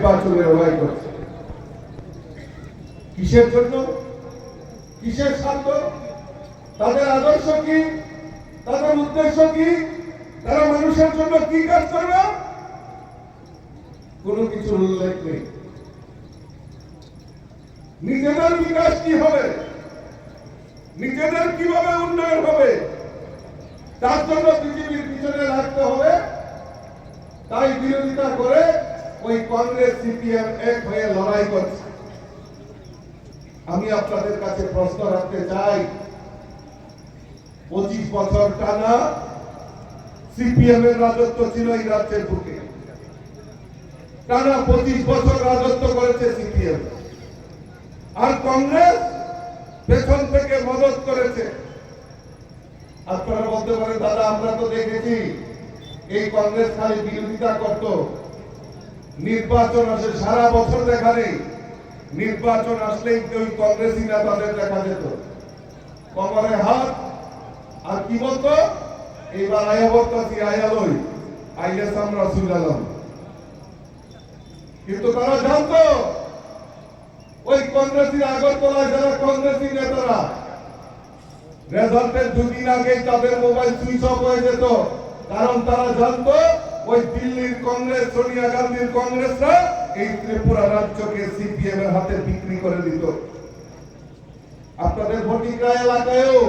নির্বাচনে লড়াই করছে। কিসের জন্য? কিসের স্বার্থ? তাদের আদর্শ কি? তাদের উদ্দেশ্য কি? তারা মানুষের জন্য কি কাজ করবে? কোনো কিছুর উল্লেখ নেই। নিজেদের বিকাশ কি হবে? নিজেদের কীভাবে উন্নয়ন হবে? তার জন্য পৃথিবীর পিছনে রাখতে হবে। তাই বিরোধিতা করে ওই কংগ্রেস, সিপিএম এক হয়ে লড়াই করছে। আমি আপনাদের কাছে প্রশ্ন রাখতে চাই, পঁচিশ বছর টানা সিপিএম এর রাজত্ব ছিল এই রাজ্যের বুকে। টানা পঁচিশ বছর রাজত্ব করেছে সিপিএম। আর কংগ্রেস পেছন থেকে মদত করেছে। আপনারা বলতে পারেন, দাদা, আমরা তো দেখেছি, এই কংগ্রেস খালি বিরোধিতা করত। নির্বাচন আসে সারা বছর দেখা নেই নির্বাচন আসলেই ওই কংগ্রেসি নেতাদের দেখা যেত। কমরে হাত, আর কি বলতো? এইবার আয়া বলতাছি আয়ালই আইলে আমরা সুলালাম কিন্তু তারা জানতো, ওই কংগ্রেসী আগরতলায় যারা কংগ্রেসী নেতারা, রেজাল্টের দুদিন আগে তাদের মোবাইল সুইচ অফ হয়ে যেত। কারণ তারা জানতো ওই দিল্লির কংগ্রেস, সোনিয়া গান্ধীর কংগ্রেসরা এই ত্রিপুরা রাজ্যকে সিপিএম এর হাতে বিক্রি করে দিত। আপনাদের ভটিকা এলাকায়ও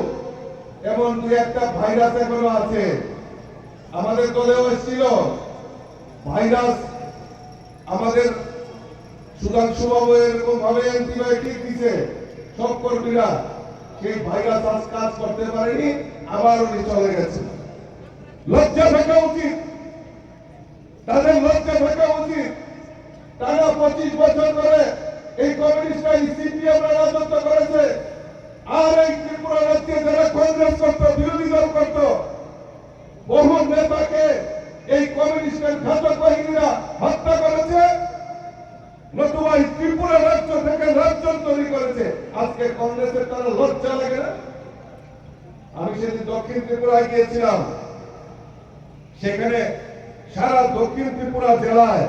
এমন দুই একটা ভাইরাস এখনও আছে। আমাদের দলেও এসেছিল। ভাইরাস আমাদের সুধাংশু বাবু এরকম ভাবে অ্যান্টিবায়োটিক দিছে। সব কর্মীরা, সেই ভাইরাস আজ কাজ করতে পারেনি আবার উনি চলে গেছে। লজ্জা থাকা উচিত। তাদের লজ্জা থাকা উচিত তারা পঁচিশ বছর ধরে এই রাজত্ব করেছে। আর এই ত্রিপুরা রাজ্যে যারা কংগ্রেস করত, বিরোধী দল করত, বহু নেতাকে এই কমিউনিস্টের ঘাতক বাহিনীরা হত্যা করেছে, নতুবা এই ত্রিপুরা রাজ্য থেকে রাজ্য তৈরি করেছে। আজকে কংগ্রেসের তারা লজ্জা লাগে না? আমি সেদিন দক্ষিণ ত্রিপুরায় গিয়েছিলাম। সেখানে সারা দক্ষিণ ত্রিপুরা জেলায়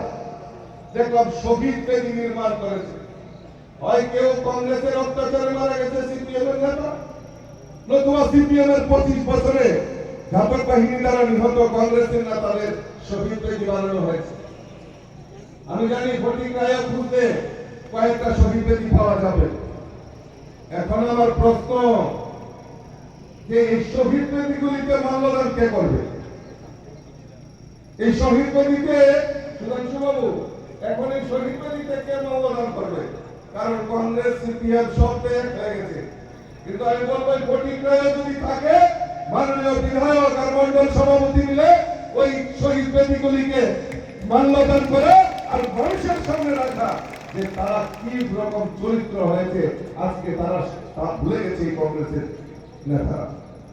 দেখলাম শহীদ বেদি নির্মাণ করেছে। হয় কেউ কংগ্রেসের অত্যাচারে মারা গেছে সিপিএম এর নেতা, নতুবা সিপিএম এর পঁচিশ বছরে ঘাতক বাহিনী দ্বারা নিহত কংগ্রেসের নেতাদের শহীদ বেদি বানানো হয়েছে। আমি জানি ভোটিং রায় খুঁজতে কয়েকটা শহীদ বেদি পাওয়া যাবে। এখন আমার প্রশ্ন, যে এই শহীদ বেদিগুলিতে মাল্যদান কে করবে? এই শহীদ বেদিতে সুধাংশু বাবু, এখন এই শহীদ বেদিতে কে মাল্যদান করবে? কারণ কংগ্রেস সিপিএম সব হয়ে গেছে। কিন্তু আমি বলব, এই ভোটিং রায় যদি থাকে, মাননীয় বিধায়ক আর মন্ডল সভাপতি মিলে ওই শহীদ বেদিগুলিকে মাল্যদান করে আর মানুষের সামনে রাখা যে তারা কি রকম চরিত্র হয়েছে, আজকে তারা তা ভুলে গেছে এই কংগ্রেসের নেতারা।